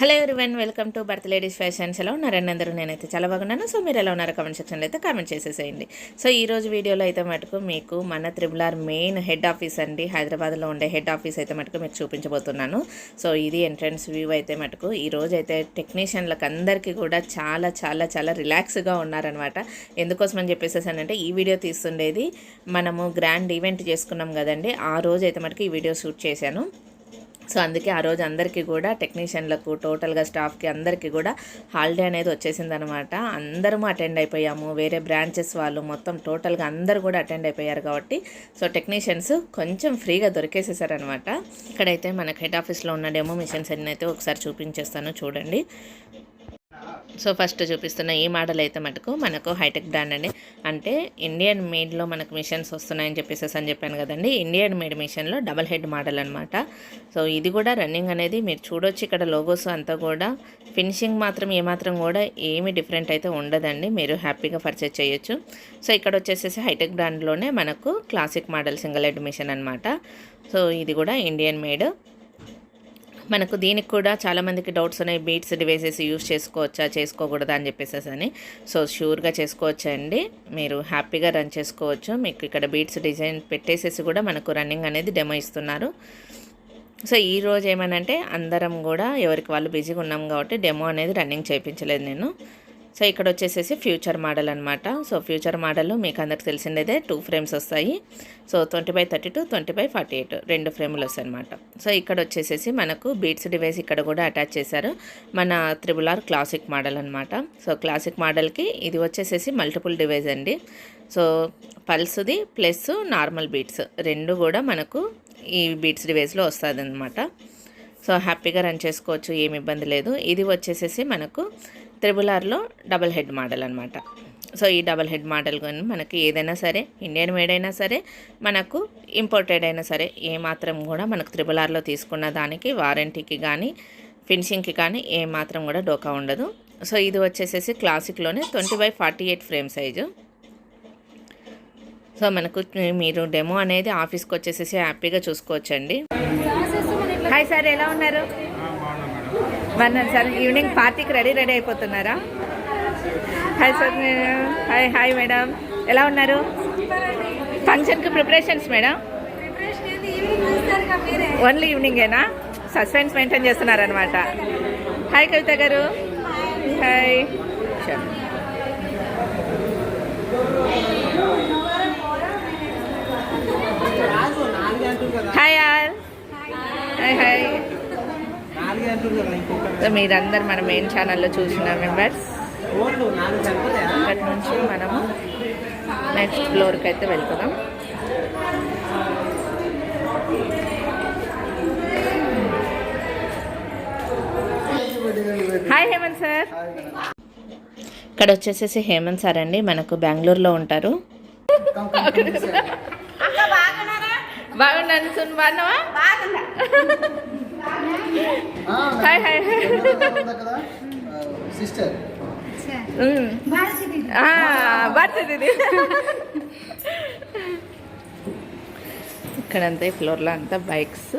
Hello everyone welcome to Bharathi ladies fashions ఎలా ఉన్నారండి అందరూ నేనైతే చాలా బాగున్నాను. సో మీరు ఎలా ఉన్నారు? కమెంట్ సెక్షన్లో అయితే కామెంట్ చేసేసేయండి. సో ఈ రోజు వీడియోలో అయితే మటుకు మీకు మన triple R main head office అండి. హైదరాబాద్లో ఉండే హెడ్ ఆఫీస్ అయితే మటుకు మీకు చూపించబోతున్నాను. సో ఇది ఎంట్రన్స్ వ్యూ అయితే మటుకు ఈ రోజు అయితే టెక్నీషియన్లకు అందరికీ కూడా చాలా చాలా చాలా రిలాక్స్గా ఉన్నారనమాట ఎందుకోసమని చెప్పేసేసానంటే ఈ వీడియో తీస్తుండేది మనము గ్రాండ్ ఈవెంట్ చేసుకున్నాం కదండి. ఆ రోజు అయితే మటుకు ఈ వీడియో షూట్ చేశాను. సో అందుకే ఆ రోజు అందరికీ కూడా టెక్నీషియన్లకు టోటల్గా స్టాఫ్కి అందరికీ కూడా హాలిడే అనేది వచ్చేసిందనమాట అందరము అటెండ్ అయిపోయాము. వేరే బ్రాంచెస్ వాళ్ళు మొత్తం టోటల్గా అందరూ కూడా అటెండ్ అయిపోయారు కాబట్టి సో టెక్నీషియన్స్ కొంచెం ఫ్రీగా దొరికేసేసారనమాట ఇక్కడైతే మనకు హెడ్ ఆఫీస్లో ఉన్న డెమో మిషన్స్ అన్నీ అయితే ఒకసారి చూపించేస్తాను చూడండి. సో ఫస్ట్ చూపిస్తున్న ఈ మోడల్ అయితే మటుకు మనకు హైటెక్ బ్రాండ్ అండి. అంటే ఇండియన్ మేడ్లో మనకు మిషన్స్ వస్తున్నాయని చెప్పేసి అని చెప్పాను కదండి. ఇండియన్ మేడ్ మిషన్లో డబల్ హెడ్ మోడల్ అనమాట సో ఇది కూడా రన్నింగ్ అనేది మీరు చూడొచ్చు ఇక్కడ లోగోస్ అంతా కూడా. ఫినిషింగ్ మాత్రం ఏమాత్రం కూడా ఏమి డిఫరెంట్ అయితే ఉండదండి. మీరు హ్యాపీగా పర్చేజ్ చేయొచ్చు. సో ఇక్కడ వచ్చేసేసి హైటెక్ బ్రాండ్లోనే మనకు classic model single head machine అనమాట సో ఇది కూడా ఇండియన్ మేడ్. మనకు దీనికి కూడా చాలామందికి డౌట్స్ ఉన్నాయి. బీట్స్ డివైసెస్ యూస్ చేసుకోవచ్చా చేసుకోకూడదా అని చెప్పేసి అని. సో షూర్గా చేసుకోవచ్చండి. మీరు హ్యాపీగా రన్ చేసుకోవచ్చు. మీకు ఇక్కడ బీట్స్ డిజైన్ పెట్టేసేసి కూడా మనకు రన్నింగ్ అనేది డెమో ఇస్తున్నారు. సో ఈ రోజు ఏమనంటే అందరం కూడా ఎవరికి వాళ్ళు బిజీగా ఉన్నాం కాబట్టి డెమో అనేది రన్నింగ్ చేయించలేదు నేను. సో ఇక్కడ వచ్చేసేసి ఫ్యూచర్ మోడల్ అనమాట సో ఫ్యూచర్ మోడల్ మీకు అందరికి తెలిసిందేదే టూ ఫ్రేమ్స్ వస్తాయి. So twenty by thirty two twenty by forty eight రెండు ఫ్రేములు వస్తాయి అనమాట సో ఇక్కడ వచ్చేసేసి మనకు బీట్స్ డివైస్ ఇక్కడ కూడా అటాచ్ చేశారు. మన త్రిబుల్ ఆర్ క్లాసిక్ మోడల్ అనమాట సో క్లాసిక్ మోడల్కి ఇది వచ్చేసేసి మల్టిపుల్ డివైస్ అండి. సో పల్స్ది ప్లస్ నార్మల్ బీట్స్ రెండు కూడా మనకు ఈ బీట్స్ డివైస్లో వస్తుంది అనమాట సో హ్యాపీగా రన్ చేసుకోవచ్చు ఏమి ఇబ్బంది లేదు. ఇది వచ్చేసేసి మనకు త్రిబుల్ ఆర్లో డబల్ హెడ్ మోడల్ అనమాట సో ఈ డబల్ హెడ్ మోడల్ కానీ మనకి ఏదైనా సరే ఇండియన్ మేడ్ అయినా సరే మనకు ఇంపోర్టెడ్ అయినా సరే ఏ మాత్రం కూడా మనకు త్రిబుల్ ఆర్లో తీసుకున్న దానికి వారంటీకి కానీ ఫినిషింగ్కి కానీ ఏ మాత్రం కూడా డోకా ఉండదు. సో ఇది వచ్చేసేసి క్లాసిక్లోనే twenty by forty eight frame size. So మనకు మీరు డెమో అనేది ఆఫీస్కి వచ్చేసేసి హ్యాపీగా చూసుకోవచ్చండి. హాయ్ సార్ ఎలా ఉన్నారు? బాగున్నారు సార్ ఈవినింగ్ పార్టీకి ready ready అయిపోతున్నారా? Hi sir hi hi madam. ఎలా ఉన్నారు? ఫంక్షన్కి ప్రిపరేషన్స్ మేడం? ఓన్లీ ఈవినింగేనా సస్పెన్స్ మెయింటైన్ చేస్తున్నారనమాట hi Kavitha garu. Hi hi are hi hi so మీరందరు మన మెయిన్ ఛానల్లో చూసిన మెంబర్స్ అక్కడి నుంచి మనము నెక్స్ట్ ఫ్లోర్కి అయితే వెళ్తున్నాం. హాయ్ హేమంత్ సార్ ఇక్కడ వచ్చేసేసి హేమంత్ సార్ అండి మనకు బెంగళూరులో ఉంటారు. బాగున్నాను సున్ బాగున్నావా? Hi hi sister. Bharathi didi ఇక్కడంతా ఈ ఫ్లోర్లో అంతా బైక్స్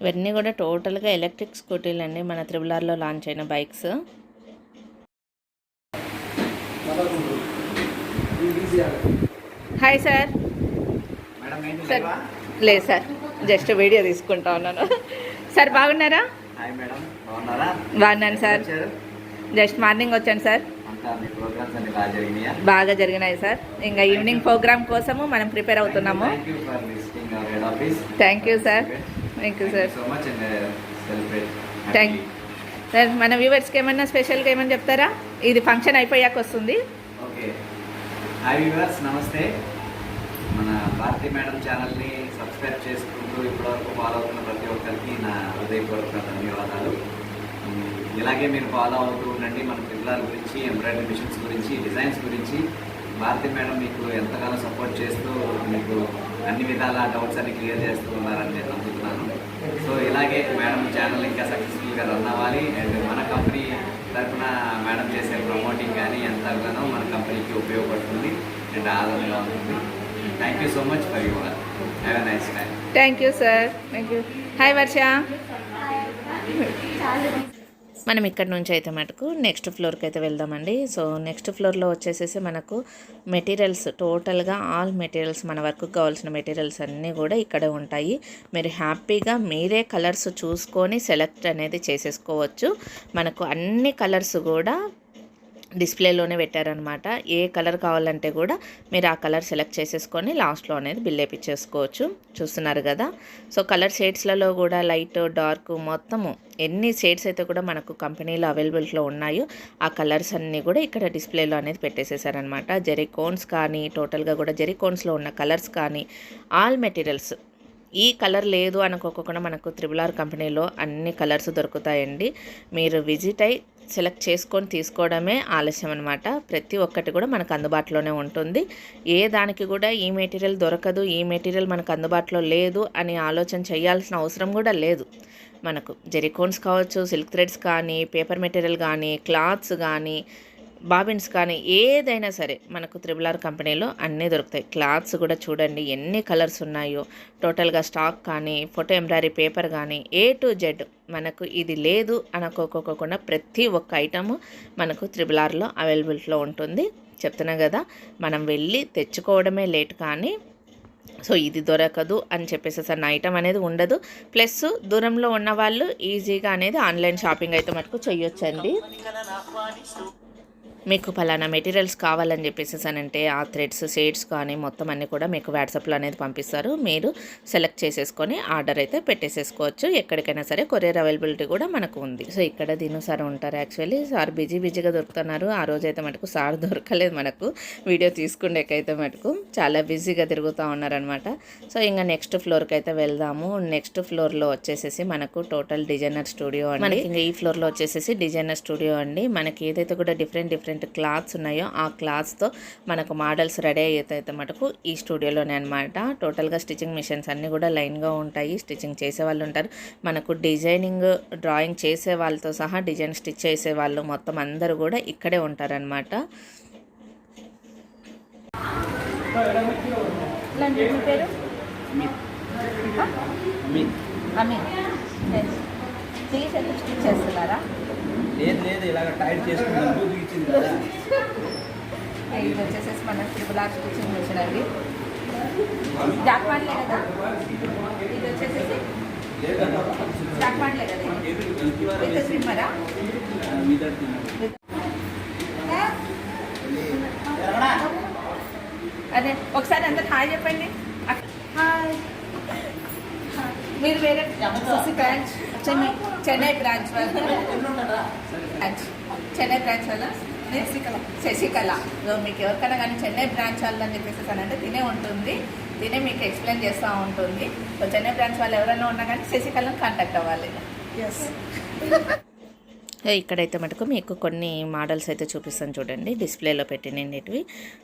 ఇవన్నీ కూడా టోటల్గా ఎలక్ట్రిక్ స్కూటీలు అండి మన త్రిబుల్ ఆర్లో లాంచ్ అయిన బైక్స్. Hi sir. సార్ లేదు సార్ జస్ట్ వీడియో తీసుకుంటా ఉన్నాను. సార్ బాగున్నారా? హాయ్ మేడం బాగున్నారా? బాగున్నాను సార్? జస్ట్ మార్నింగ్ వచ్చాను సార్. అంతా మీ ప్రోగ్రామ్స్ అన్ని బాగా జరిగినాయా? సార్. ఇంకా ఈవినింగ్ ప్రోగ్రామ్ కోసము మనం ప్రిపేర్ అవుతున్నాము. Thank you sir thank you sir so much and celebrate thank sir మన వ్యూవర్స్కి ఏమన్నా స్పెషల్గా ఏమన్నా చెప్తారా? ఇది ఫంక్షన్ అయిపోయాక వస్తుంది. ఓకే హాయ్ వ్యూవర్స్ నమస్తే మన భారతి మేడం ఛానల్ని సబ్స్క్రైబ్ చేసుకుంటూ ఇప్పటివరకు ఫాలో అవుతున్న ప్రతి ఒక్కరికి నా హృదయపూర్వక ధన్యవాదాలు. ఇలాగే మీరు ఫాలో అవుతూ ఉండండి. మన పిల్లల గురించి ఎంబ్రాయిడరీ మిషన్స్ గురించి డిజైన్స్ గురించి భారతి మేడం మీకు ఎంతగానో సపోర్ట్ చేస్తూ మీకు అన్ని విధాల డౌట్స్ అన్ని క్లియర్ చేస్తూ ఉన్నారని నేను నమ్ముతున్నాను. సో ఇలాగే మేడం ఛానల్ ఇంకా సక్సెస్ఫుల్గా రన్ అవ్వాలి. అండ్ మన కంపెనీ తరఫున మేడం చేసే ప్రమోటింగ్ కానీ ఎంతగానో మన కంపెనీకి ఉపయోగపడుతుంది. అండ్ ఆదరణగా ఉంటుంది. Thank you so much for you all have a nice time thank you sir thank you hi Varsha మనం ఇక్కడ నుంచి అయితే మటుకు నెక్స్ట్ ఫ్లోర్కి అయితే వెళ్దామండి. సో నెక్స్ట్ ఫ్లోర్లో వచ్చేసేసి మనకు మెటీరియల్స్ టోటల్గా ఆల్ మెటీరియల్స్ మన వర్క్ కావాల్సిన మెటీరియల్స్ అన్నీ కూడా ఇక్కడే ఉంటాయి. మీరు హ్యాపీగా మీరే కలర్స్ చూసుకొని సెలెక్ట్ అనేది చేసేసుకోవచ్చు. మనకు అన్ని కలర్స్ కూడా డిస్ప్లేలోనే పెట్టారనమాట. ఏ కలర్ కావాలంటే కూడా మీరు ఆ కలర్ సెలెక్ట్ చేసేసుకొని లాస్ట్లో అనేది బిల్ వేపించేసుకోవచ్చు చూస్తున్నారు కదా? సో కలర్ షేడ్స్లలో కూడా లైట్ డార్క్ మొత్తము ఎన్ని షేడ్స్ అయితే కూడా మనకు కంపెనీలో అవైలబిలిటీలో ఉన్నాయో ఆ కలర్స్ అన్నీ కూడా ఇక్కడ డిస్ప్లేలో అనేది పెట్టేసేసారనమాట. జెరీ కోన్స్ కానీ టోటల్గా కూడా జెరీ కోన్స్లో ఉన్న కలర్స్ కానీ ఆల్ మెటీరియల్స్ ఈ కలర్ లేదు అనుకోకుండా మనకు త్రిబుల్ ఆర్ కంపెనీలో అన్ని కలర్స్ దొరుకుతాయండి. మీరు విజిట్ అయి సెలెక్ట్ చేసుకొని తీసుకోవడమే ఆలస్యం అనమాట ప్రతి ఒక్కటి కూడా మనకు అందుబాటులోనే ఉంటుంది. ఏ దానికి కూడా ఈ మెటీరియల్ దొరకదు ఈ మెటీరియల్ మనకు అందుబాటులో లేదు అని ఆలోచన చేయాల్సిన అవసరం కూడా లేదు. మనకు జెరికోన్స్ కావచ్చు సిల్క్ థ్రెడ్స్ కానీ పేపర్ మెటీరియల్ కానీ క్లాత్స్ కానీ బాబిన్స్ కానీ ఏదైనా సరే మనకు త్రిబుల్ ఆర్ కంపెనీలో అన్నీ దొరుకుతాయి. క్లాత్స్ కూడా చూడండి ఎన్ని కలర్స్ ఉన్నాయో. టోటల్గా స్టాక్ కానీ ఫోటో ఎంబ్రాయిడరీ పేపర్ కానీ ఏ టు జెడ్ మనకు ఇది లేదు అనుకోకోకుండా ప్రతి ఒక్క ఐటము మనకు త్రిబుల్ ఆర్లో అవైలబిలిటీలో ఉంటుంది. చెప్తున్నా కదా మనం వెళ్ళి తెచ్చుకోవడమే లేట్ కానీ సో ఇది దొరకదు అని చెప్పేసి అన్న ఐటమ్ అనేది ఉండదు. ప్లస్ దూరంలో ఉన్న వాళ్ళు ఈజీగా అనేది ఆన్లైన్ షాపింగ్ అయితే మటుకు చేయొచ్చండి మీకు ఫలానా మెటీరియల్స్ కావాలని చెప్పేసి అంటే ఆ థ్రెడ్స్ షేడ్స్ కానీ మొత్తం అన్నీ కూడా మీకు వాట్సాప్లో అనేది పంపిస్తారు. మీరు సెలెక్ట్ చేసేసుకొని ఆర్డర్ అయితే పెట్టేసేసుకోవచ్చు. ఎక్కడికైనా సరే కొరియర్ అవైలబిలిటీ కూడా మనకు ఉంది. సో ఇక్కడ దీని సార్ ఉంటారు యాక్చువల్లీ. సార్ బిజీ బిజీగా దొరుకుతున్నారు. ఆ రోజు అయితే మటుకు సార్ దొరకలేదు మనకు. వీడియో తీసుకునేకైతే మటుకు చాలా బిజీగా తిరుగుతూ ఉన్నారనమాట. సో ఇంకా నెక్స్ట్ ఫ్లోర్కి అయితే వెళ్దాము. నెక్స్ట్ ఫ్లోర్లో వచ్చేసేసి మనకు టోటల్ డిజైనర్ స్టూడియో అండి. ఇంకా ఈ ఫ్లోర్లో వచ్చేసేసి డిజైనర్ స్టూడియో అండి. మనకి ఏదైతే కూడా డిఫరెంట్ డిఫరెంట్ క్లాత్స్ ఉన్నాయో ఆ క్లాత్స్తో మనకు మోడల్స్ రెడీ అయితే మటుకు ఈ స్టూడియోలోనే అనమాట టోటల్గా స్టిచ్చింగ్ మిషన్స్ అన్నీ కూడా లైన్గా ఉంటాయి. స్టిచ్చింగ్ చేసే వాళ్ళు ఉంటారు. మనకు డిజైనింగ్ డ్రాయింగ్ చేసే వాళ్ళతో సహా డిజైన్ స్టిచ్ చేసే వాళ్ళు మొత్తం అందరూ కూడా ఇక్కడే ఉంటారనమాట పేరు? అమిత్ స్టిచ్ చేస్తున్నారా? లేదు లేదు ఇలాగ టైట్ చేసుకున్నాను. దూది ఇచ్చింది కదా ఇది వచ్చేసేసి మన ట్రిపుల్ ఆర్ మిషన్ అండి. జాక్ పాండ్లే కదా? ఇది వచ్చేసేసి జాక్ పాండ్లే కదా ఇది? స్లిమ్మరా? అదే ఒకసారి అందరు హాయ్ చెప్పండి. మీరు వేరే branch. Chennai Chennai branch branch. Chennai branch వల్ల శశికళ శశికళ. సో మీకు ఎవరికైనా కానీ చెన్నై బ్రాంచ్ వాళ్ళని చెప్పేసి అంటే తినే ఉంటుంది. తినే మీకు ఎక్స్ప్లెయిన్ చేస్తూ ఉంటుంది. సో చెన్నై బ్రాంచ్ వాళ్ళు ఎవరైనా ఉన్నా కానీ శశికళను కాంటాక్ట్ అవ్వాలి. ఎస్ ఇక్కడైతే మటుకు మీకు కొన్ని మోడల్స్ అయితే చూపిస్తాను చూడండి. డిస్ప్లేలో పెట్టినవి.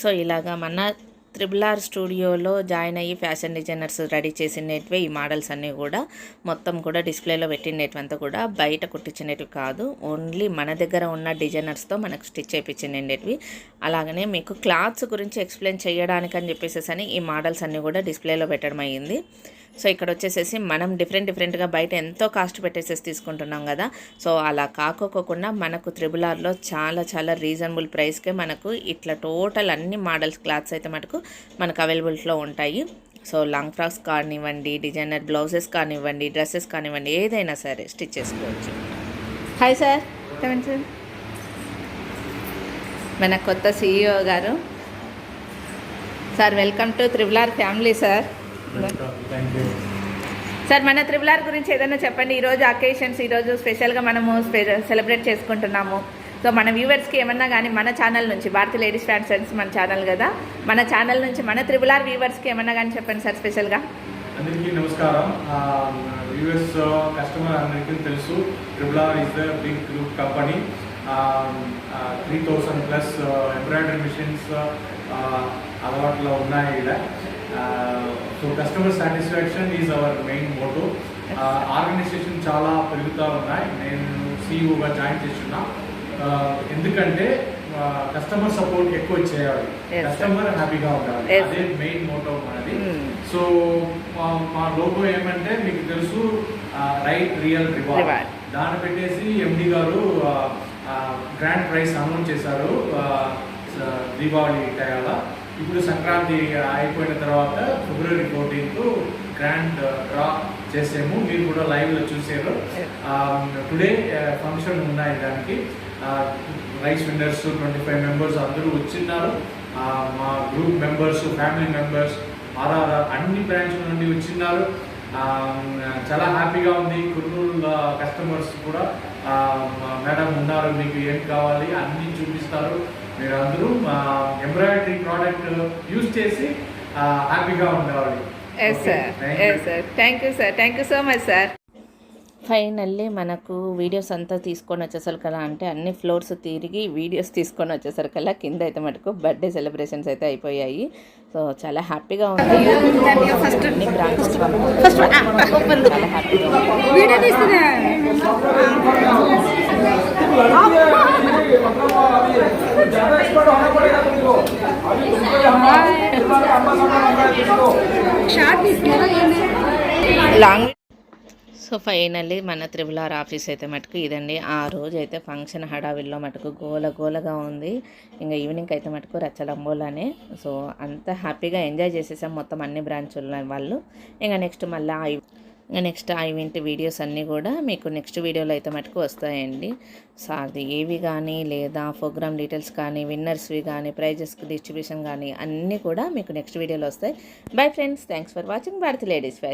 సో ఇలాగా మన త్రిబుల్ ఆర్ స్టూడియోలో జాయిన్ అయ్యి ఫ్యాషన్ డిజైనర్స్ రెడీ చేసినట్వే ఈ మోడల్స్ అన్నీ కూడా మొత్తం కూడా డిస్ప్లేలో పెట్టినటువంతా కూడా బయట కుట్టించినవి కాదు. ఓన్లీ మన దగ్గర ఉన్న డిజైనర్స్తో మనకు స్టిచ్ చేయించినవి అలాగనే మీకు క్లాత్స్ గురించి ఎక్స్ప్లెయిన్ చేయడానికి అని చెప్పేసి అని ఈ మోడల్స్ అన్నీ కూడా డిస్ప్లేలో పెట్టడం అయ్యింది. సో ఇక్కడ వచ్చేసేసి మనం డిఫరెంట్ డిఫరెంట్గా బయట ఎంతో కాస్ట్ పెట్టేసేసి తీసుకుంటున్నాం కదా. సో అలా కాకోకుండా మనకు త్రిబుల్ ఆర్లో చాలా చాలా రీజనబుల్ ప్రైస్కే మనకు ఇట్లా టోటల్ అన్ని మోడల్స్ క్లాత్స్ అయితే మనకు మనకు అవైలబిలిటీలో ఉంటాయి. సో లాంగ్ ఫ్రాక్స్ కానివ్వండి డిజైనర్ బ్లౌజెస్ కానివ్వండి డ్రెస్సెస్ కానివ్వండి ఏదైనా సరే స్టిచ్ చేసుకోవచ్చు. హాయ్ సార్ సార్ మన కొత్త CEO garu. Sir welcome to triple R family sir sir మన త్రిబులార్ గురించి ఏదైనా చెప్పండి. ఈరోజు అకేషన్స్ ఈరోజు స్పెషల్గా మనము సెలబ్రేట్ చేసుకుంటున్నాము. సో మన వ్యూవర్స్కి ఏమన్నా కానీ మన ఛానల్ నుంచి భారతీయ లేడీస్ ఫ్యాన్స్ ఫ్రెండ్స్ మన ఛానల్ కదా మన ఛానల్ నుంచి మన త్రిబులార్ వ్యూవర్స్కి ఏమన్నా కానీ చెప్పండి సార్ స్పెషల్గా అందరికీ నమస్కారం. యూఎస్ కస్టమర్ అందరికీ తెలుసు triple R is the big group company three thousand plus embroidery machines అలవాట్లో ఉన్నాయి ఇక్కడ so customer satisfaction is our main motto organisation చాలా పెరుగుతూ ఉన్నాయి నేను సీఈఓగా జాయిన్ చేస్తున్నా ఎందుకంటే కస్టమర్ సపోర్ట్ ఎక్కువ చేయాలి. కస్టమర్ హ్యాపీగా ఉండాలి. అదే మెయిన్ మోటో మనది. సో మా లోగో ఏమంటే మీకు తెలుసు రైట్ రియల్. రివార్డ్ దాన్ని పెట్టేసి ఎండి గారు గ్రాండ్ ప్రైజ్ అనౌన్స్ చేశారు ఆ, స- దీపావళి టయాల. ఇప్పుడు సంక్రాంతి అయిపోయిన తర్వాత ఫిబ్రవరి ఫోర్టీన్త్ గ్రాండ్ డ్రా చేసాము. మీరు కూడా లైవ్లో చూసారు. టుడే ఫంక్షన్ ఉన్నాయి దానికి. రైస్ విన్నర్స్ ట్వంటీ ఫైవ్ మెంబర్స్ అందరూ వచ్చిన్నారు. మా group members family members RRR అన్ని బ్రాంచ్ల నుండి వచ్చిన్నారు. చాలా హ్యాపీగా ఉంది. కుర్నూలు కస్టమర్స్ కూడా మేడం ఉన్నారు. మీకు ఏం కావాలి అన్నీ చూపిస్తారు. మీరు అందరూ ఎంబ్రాయిడరీ ప్రోడక్ట్ యూజ్ చేసి హ్యాపీగా yes sir yes sir thank you sir thank you so much sir finally మనకు వీడియోస్ అంతా తీసుకొని వచ్చేసరికల్లా అంటే అన్ని ఫ్లోర్స్ తిరిగి వీడియోస్ తీసుకొని వచ్చేసరికల్లా కింద అయితే మటుకు బర్త్డే సెలబ్రేషన్స్ అయితే అయిపోయాయి. సో చాలా హ్యాపీగా ఉంది. అన్ని బ్రాంచెస్ చాలా హ్యాపీగా ఉంది. లాంగ్ సో ఫైనల్లీ మన త్రిబుల్ ఆర్ ఆఫీస్ అయితే మటుకు ఇదండి. ఆ రోజు అయితే ఫంక్షన్ హడావిల్లో మటుకు గోల గోలగా ఉంది. ఇంకా ఈవినింగ్ అయితే మటుకు రచ్చలంబోలనే. సో అంత హ్యాపీగా ఎంజాయ్ చేసేసాం మొత్తం అన్ని బ్రాంచుల వాళ్ళు. ఇంకా నెక్స్ట్ మళ్ళీ ఇంకా నెక్స్ట్ ఆ ఈవెంట్ వీడియోస్ అన్నీ కూడా మీకు నెక్స్ట్ వీడియోలో అయితే మటుకు వస్తాయండి. సో అది ఏవి కానీ లేదా ప్రోగ్రామ్ డీటెయిల్స్ కానీ విన్నర్స్వి కానీ ప్రైజెస్ డిస్ట్రిబ్యూషన్ కానీ అన్నీ కూడా మీకు నెక్స్ట్ వీడియోలో వస్తాయి. Bye friends thanks for watching. Bharathi ladies fashion.